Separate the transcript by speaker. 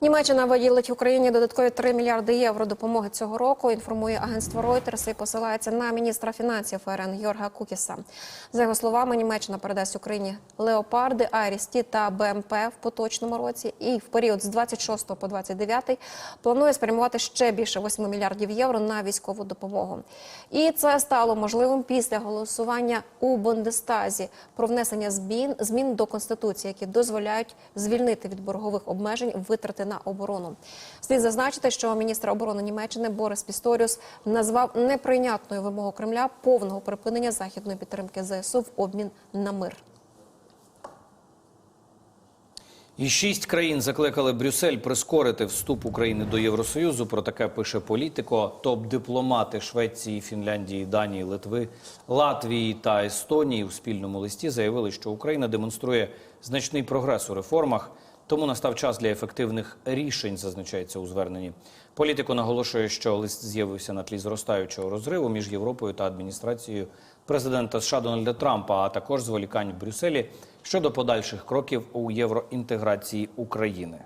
Speaker 1: Німеччина виділить Україні додаткові 3 мільярди євро допомоги цього року. Інформує агентство Reuters і посилається на міністра фінансів РН Йорга Кукіса. За його словами, Німеччина передасть Україні леопарди, Айрісті та БМП в поточному році. І в період з 26 по 29 планує спрямувати ще більше 8 мільярдів євро на військову допомогу. І це стало можливим після голосування у Бундестазі про внесення змін змін до конституції, які дозволяють звільнити від боргових обмежень витрати на оборону. Слід зазначити, що міністр оборони Німеччини Борис Пісторіус назвав неприйнятною вимогу Кремля повного припинення західної підтримки ЗСУ в обмін на мир.
Speaker 2: І шість країн закликали Брюссель прискорити вступ України до Євросоюзу. Про таке пише політико. Топ-дипломати Швеції, Фінляндії, Данії, Литви, Латвії та Естонії у спільному листі заявили, що Україна демонструє значний прогрес у реформах. Тому настав час для ефективних рішень, зазначається у зверненні. Політико наголошує, що лист з'явився на тлі зростаючого розриву між Європою та адміністрацією президента США Дональда Трампа, а також зволікань в Брюсселі щодо подальших кроків у євроінтеграції України.